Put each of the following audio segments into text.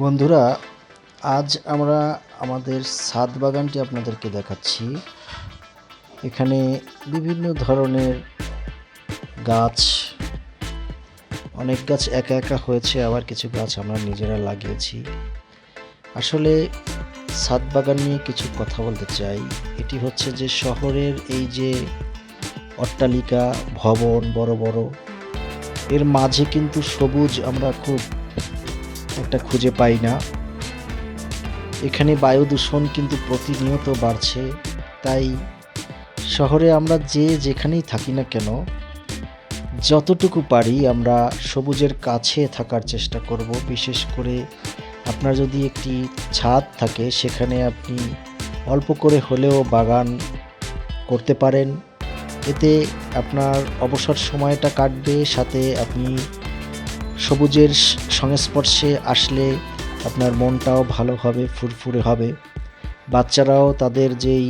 বন্ধুরা, আজ আমরা আমাদের ছাদ বাগানটি আপনাদেরকে দেখাচ্ছি। এখানে বিভিন্ন ধরনের গাছ, অনেক গাছ একা একা হয়েছে, আবার কিছু গাছ আমরা নিজেরা লাগিয়েছি। আসলে ছাদ বাগান নিয়ে কিছু কথা বলতে চাই। এটি হচ্ছে যে শহরের এই যে অট্টালিকা, ভবন, বড় বড়, এর মাঝে কিন্তু সবুজ আমরা খুব একটা খুঁজে পাই না। এখানে বায়ু দূষণ কিন্তু প্রতিনিয়ত বাড়ছে। তাই শহরে আমরা যে যেখানেই থাকি না কেন, যতটুকু পারি আমরা সবুজের কাছে থাকার চেষ্টা করব। বিশেষ করে আপনার যদি একটি ছাদ থাকে, সেখানে আপনি অল্প করে হলেও বাগান করতে পারেন। এতে আপনার অবসর সময়টা কাটবে, সাথে আপনি সবুজের সংস্পর্শে আসলে আপনার মনটাও ভালো হবে, ফুরফুরে হবে। বাচ্চারাও তাদের যেই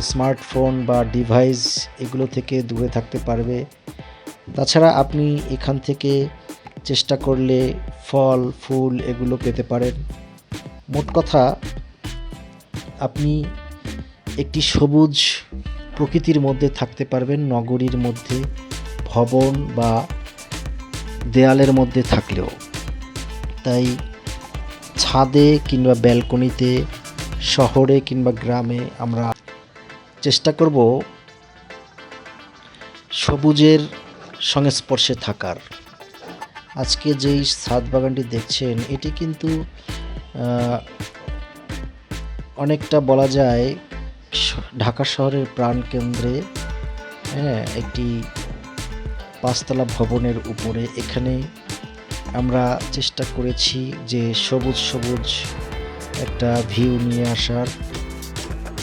স্মার্টফোন বা ডিভাইস এগুলো থেকে দূরে থাকতে পারবে। তাছাড়া আপনি এখান থেকে চেষ্টা করলে ফল, ফুল এগুলো পেতে পারেন। মোট কথা, আপনি একটি সবুজ প্রকৃতির মধ্যে থাকতে পারবেন, নগরীর মধ্যে। ভবন বা দেয়ালের মধ্যে থাকলেও। তাই ছাদে কিংবা ব্যালকনিতে, শহরে কিংবা গ্রামে আমরা চেষ্টা করব সবুজের সংস্পর্শে থাকার। আজকে যেই ছাদ বাগানটি দেখছেন, এটি কিন্তু অনেকটা বলা যায় ঢাকা শহরের প্রাণকেন্দ্রে হ্যাঁ একটি পাঁচতলা ভবনের উপরে। এখানে আমরা চেষ্টা করেছি যে সবুজ সবুজ একটা ভিউ নিয়ে আসার।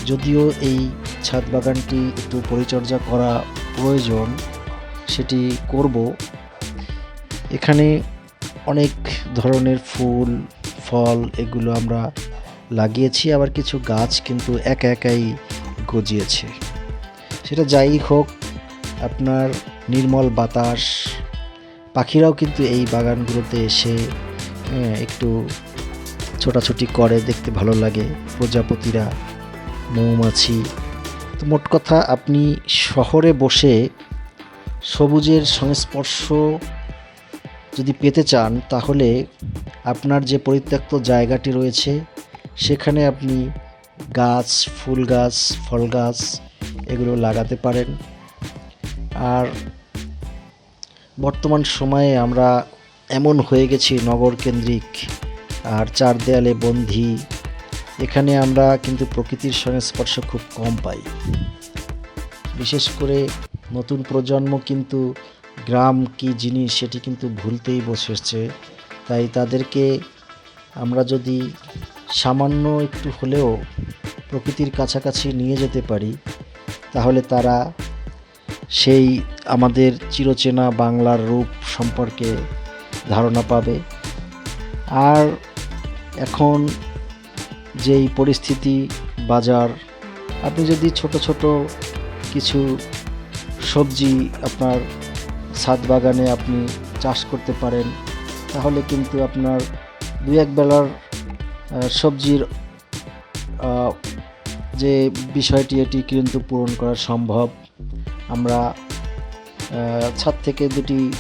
যদিও এই ছাদ বাগানটি একটু পরিচর্যা করা প্রয়োজন, সেটি করব। এখানে অনেক ধরনের ফুল, ফল এগুলো আমরা লাগিয়েছি, আবার কিছু গাছ কিন্তু একা একাই গজিয়েছে। সেটা যাই হোক, আপনার নির্মল বাতাস। পাখিরাও কিন্তু এই বাগানগুলোতে এসে একটু ছোটাছুটি করে, দেখতে ভালো লাগে। প্রজাপতিরা, মৌমাছি। তো মোট কথা, আপনি শহরে বসে সবুজের সংস্পর্শ যদি পেতে চান, তাহলে আপনার যে পরিত্যক্ত জায়গাটি রয়েছে, সেখানে আপনি গাছ, ফুল গাছ, ফল গাছ, এগুলো লাগাতে পারেন। আর বর্তমান সময়ে আমরা এমন হয়ে গেছি নগর কেন্দ্রিক, আর চার দেয়ালে বন্ধি এখানে আমরা কিন্তু প্রকৃতির সংস্পর্শ খুব কম পাই। বিশেষ করে নতুন প্রজন্ম কিন্তু গ্রাম কি জিনিস সেটি কিন্তু ভুলতেই বসেছে। তাই তাদেরকে আমরা যদি সামান্য একটু হলেও প্রকৃতির কাছাকাছি নিয়ে যেতে পারি, তাহলে তারা সেই আমাদের চিরচেনা বাংলার রূপ সম্পর্কে ধারণা পাবে। আর এখন যেই পরিস্থিতি বাজার, আপনি যদি ছোট ছোট কিছু সবজি আপনার ছাদ বাগানে আপনি চাষ করতে পারেন, তাহলে কিন্তু আপনার দু এক বেলার সবজির যে বিষয়টি এটি কিন্তু পূরণ করা সম্ভব। আমরা ছাদ থেকে দুটি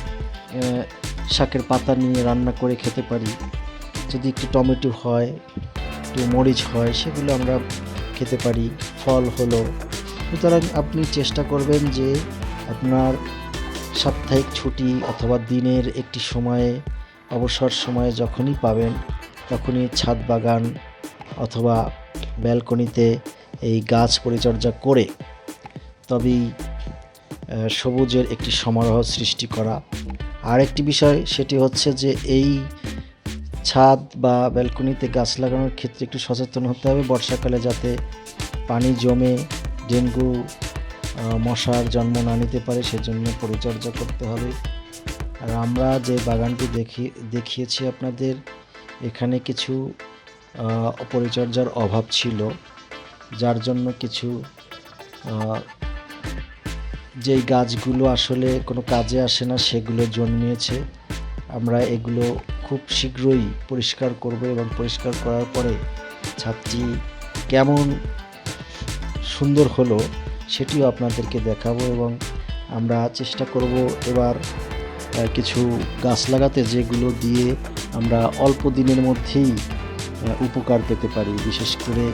শাকের পাতা নিয়ে রান্না করে খেতে পারি। যদি একটু টমেটো হয়, একটু মরিচ হয়, সেগুলো আমরা খেতে পারি। ফল হলো। সুতরাং আপনি চেষ্টা করবেন যে আপনার সাপ্তাহিক ছুটি অথবা দিনের একটি সময়ে, অবসর সময়ে যখনই পাবেন, তখনই ছাদ বাগান অথবা ব্যালকনিতে এই গাছ পরিচর্যা করে। তবেই সবুজের একটি সমারোহ সৃষ্টি করা। আর একটি বিষয় সেটি হচ্ছে যে এই ছাদ বা ব্যালকনিতে গাছ লাগানোর ক্ষেত্রে একটু সচেতন হতে হবে বর্ষাকালে যাতে পানি জমে, ডেঙ্গু মশার জন্ম না নিতে পারে, সেজন্য পরিচর্যা করতে হবে। আর আমরা যে বাগানটি দেখি, দেখিয়েছি আপনাদের, এখানে কিছু পরিচর্যার অভাব ছিল, যার জন্য কিছু যেই গাছগুলো আসলে কোনো কাজে আসে না, সেগুলো জন্মিয়েছে আমরা এগুলো খুব শীঘ্রই পরিষ্কার করব এবং পরিষ্কার করার পরে ছাদটি কেমন সুন্দর হলো সেটিও আপনাদেরকে দেখাবো এবং আমরা চেষ্টা করব এবার কিছু গাছ লাগাতে যেগুলো দিয়ে আমরা অল্প দিনের মধ্যেই উপকার পেতে পারি। বিশেষ করে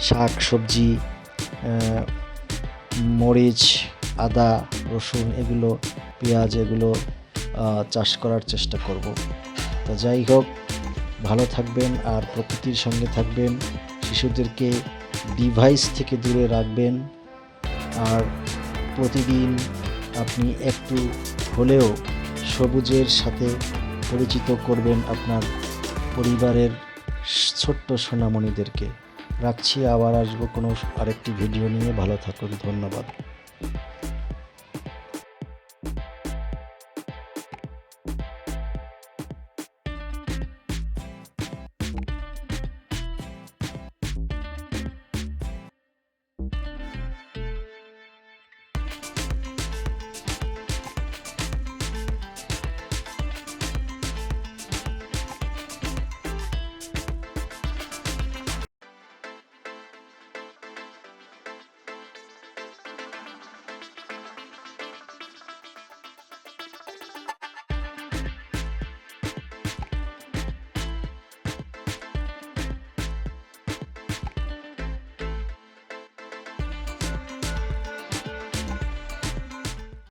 শাক সবজি মরিচ আদা, রসুন এগুলো, পেঁয়াজ এগুলো চাষ করার চেষ্টা করব। তো যাই হোক, ভালো থাকবেন আর প্রকৃতির সঙ্গে থাকবেন, শিশুদেরকে ডিভাইস থেকে দূরে রাখবেন। আর প্রতিদিন আপনি একটু হলেও সবুজের সাথে পরিচিত করবেন আপনার পরিবারের ছোট্ট সোনামণিদেরকে। রাখছি, আবার আসব কোনো আরেকটি ভিডিও নিয়ে। ভালো থাকুন, ধন্যবাদ।